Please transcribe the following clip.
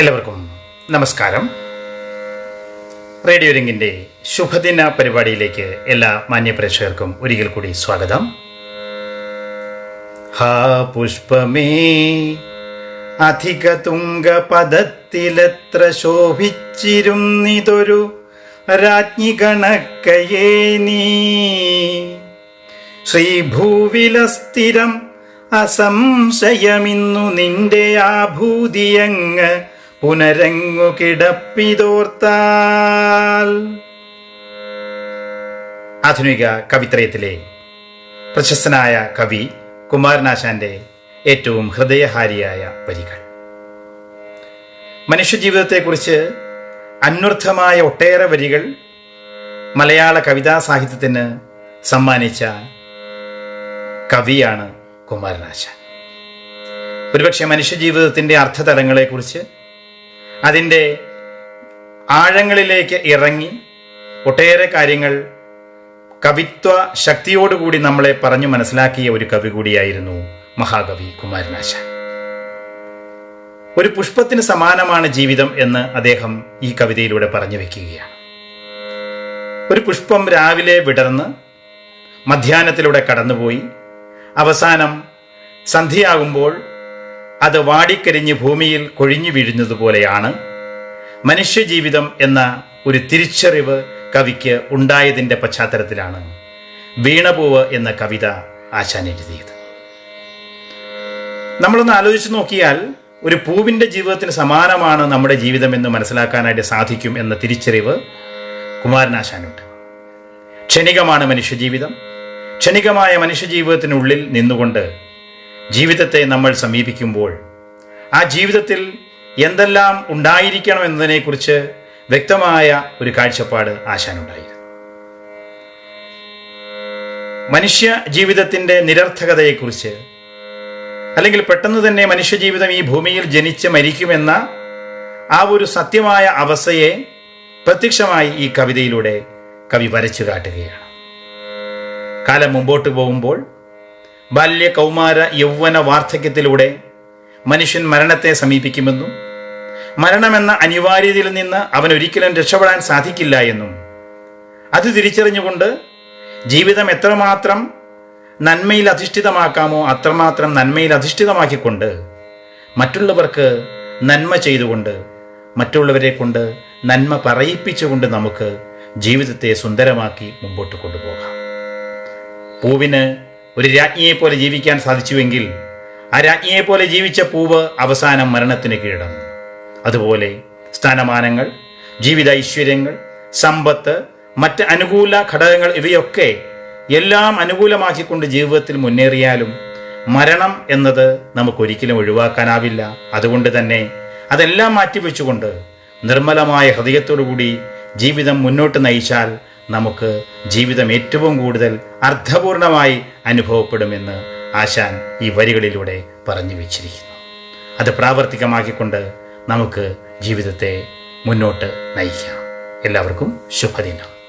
എല്ലാവർക്കും നമസ്കാരം. റേഡിയോ രംഗിന്റെ ശുഭദിന പരിപാടിയിലേക്ക് എല്ലാ മാന്യ പ്രേക്ഷകർക്കും ഒരിക്കൽ കൂടി സ്വാഗതം. ഹാ പുഷ്പമേ അധിക തുങ്ക പദത്തിലെത്ര ശോഭിച്ചിരുന്നിതൊരു രാജ്ഞി കണക്കയേ നീ. ശ്രീഭൂവിലസ്ഥിരം അസംശയമിന്നു നിന്റെ ആഭൂതിയങ്ങ് പുനരങ്ങു കിടപ്പിതോർത്താൽ. ആധുനിക കവിത്രയത്തിലെ പ്രശസ്തനായ കവി കുമാരനാശാന്റെ ഏറ്റവും ഹൃദയഹാരിയായ വരികൾ. മനുഷ്യജീവിതത്തെക്കുറിച്ച് അന്വർത്ഥമായ ഒട്ടേറെ വരികൾ മലയാള കവിതാ സാഹിത്യത്തിന് സമ്മാനിച്ച കവിയാണ് കുമാരനാശാൻ. ഒരുപക്ഷെ മനുഷ്യജീവിതത്തിന്റെ അർത്ഥതലങ്ങളെക്കുറിച്ച് അതിന്റെ ആഴങ്ങളിലേക്ക് ഇറങ്ങി ഒട്ടേറെ കാര്യങ്ങൾ കവിത്വ ശക്തിയോടുകൂടി നമ്മളെ പറഞ്ഞു മനസ്സിലാക്കിയ ഒരു കവി കൂടിയായിരുന്നു മഹാകവി കുമാരനാശാൻ. ഒരു പുഷ്പത്തിന് സമാനമാണ് ജീവിതം എന്ന് അദ്ദേഹം ഈ കവിതയിലൂടെ പറഞ്ഞു വെക്കുകയാണ്. ഒരു പുഷ്പം രാവിലെ വിടർന്ന് മധ്യാഹ്നത്തിലൂടെ കടന്നുപോയി അവസാനം സന്ധ്യയാകുമ്പോൾ അത് വാടിക്കരിഞ്ഞ് ഭൂമിയിൽ കൊഴിഞ്ഞു വീഴുന്നതുപോലെയാണ് മനുഷ്യജീവിതം എന്ന ഒരു തിരിച്ചറിവ് കവിക്ക് ഉണ്ടായതിന്റെ പശ്ചാത്തലത്തിലാണ് വീണപൂവ് എന്ന കവിത ആശാൻ എഴുതിയത്. നമ്മളൊന്ന് ആലോചിച്ച് നോക്കിയാൽ ഒരു പൂവിന്റെ ജീവിതത്തിന് സമാനമാണ് നമ്മുടെ ജീവിതം എന്ന് മനസ്സിലാക്കാനായിട്ട് സാധിക്കും എന്ന തിരിച്ചറിവ് കുമാരനാശാനുണ്ട് ക്ഷണികമാണ് മനുഷ്യജീവിതം. ക്ഷണികമായ മനുഷ്യജീവിതത്തിനുള്ളിൽ നിന്നുകൊണ്ട് ജീവിതത്തെ നമ്മൾ സമീപിക്കുമ്പോൾ ആ ജീവിതത്തിൽ എന്തെല്ലാം ഉണ്ടായിരിക്കണം എന്നതിനെക്കുറിച്ച് വ്യക്തമായ ഒരു കാഴ്ചപ്പാട് ആശാനുണ്ടായിരുന്നു. മനുഷ്യ ജീവിതത്തിന്റെ നിരർത്ഥകതയെക്കുറിച്ച് അല്ലെങ്കിൽ പെട്ടെന്ന് തന്നെ മനുഷ്യജീവിതം ഈ ഭൂമിയിൽ ജനിച്ച് മരിക്കുമെന്ന ആ ഒരു സത്യമായ അവസ്ഥയെ പ്രത്യക്ഷമായി ഈ കവിതയിലൂടെ കവി വരച്ചു കാട്ടുകയാണ്. കാലം മുമ്പോട്ട് പോകുമ്പോൾ ബാല്യ കൗമാര യൗവന വാർദ്ധക്യത്തിലൂടെ മനുഷ്യൻ മരണത്തെ സമീപിക്കുമെന്നും മരണമെന്ന അനിവാര്യതയിൽ നിന്ന് അവൻ ഒരിക്കലും രക്ഷപ്പെടാൻ സാധിക്കില്ല എന്നും. അത് തിരിച്ചറിഞ്ഞുകൊണ്ട് ജീവിതം എത്രമാത്രം നന്മയിൽ അധിഷ്ഠിതമാക്കാമോ അത്രമാത്രം നന്മയിൽ അധിഷ്ഠിതമാക്കിക്കൊണ്ട് മറ്റുള്ളവർക്ക് നന്മ ചെയ്തുകൊണ്ട് മറ്റുള്ളവരെ കൊണ്ട് നന്മ പറയിപ്പിച്ചുകൊണ്ട് നമുക്ക് ജീവിതത്തെ സുന്ദരമാക്കി മുമ്പോട്ട് കൊണ്ടുപോകാം. പൂവിന് ഒരു രാജ്ഞിയെ പോലെ ജീവിക്കാൻ സാധിച്ചുവെങ്കിൽ ആ രാജ്ഞിയെ പോലെ ജീവിച്ച പൂവ് അവസാനം മരണത്തിന് കീഴടങ്ങും. അതുപോലെ സ്ഥാനമാനങ്ങൾ ജീവിത ഐശ്വര്യങ്ങൾ സമ്പത്ത് മറ്റ് അനുകൂല ഘടകങ്ങൾ ഇവയൊക്കെ എല്ലാം അനുകൂലമാക്കിക്കൊണ്ട് ജീവിതത്തിൽ മുന്നേറിയാലും മരണം എന്നത് നമുക്കൊരിക്കലും ഒഴിവാക്കാനാവില്ല. അതുകൊണ്ട് തന്നെ അതെല്ലാം മാറ്റിവെച്ചുകൊണ്ട് നിർമ്മലമായ ഹൃദയത്തോടുകൂടി ജീവിതം മുന്നോട്ട് നയിച്ചാൽ നമുക്ക് ജീവിതം ഏറ്റവും കൂടുതൽ അർത്ഥപൂർണമായി അനുഭവപ്പെടുമെന്ന് ആശാൻ ഈ വരികളിലൂടെ പറഞ്ഞു വച്ചിരിക്കുന്നു. അത് പ്രാവർത്തികമാക്കിക്കൊണ്ട് നമുക്ക് ജീവിതത്തെ മുന്നോട്ട് നയിക്കാം. എല്ലാവർക്കും ശുഭദിനം.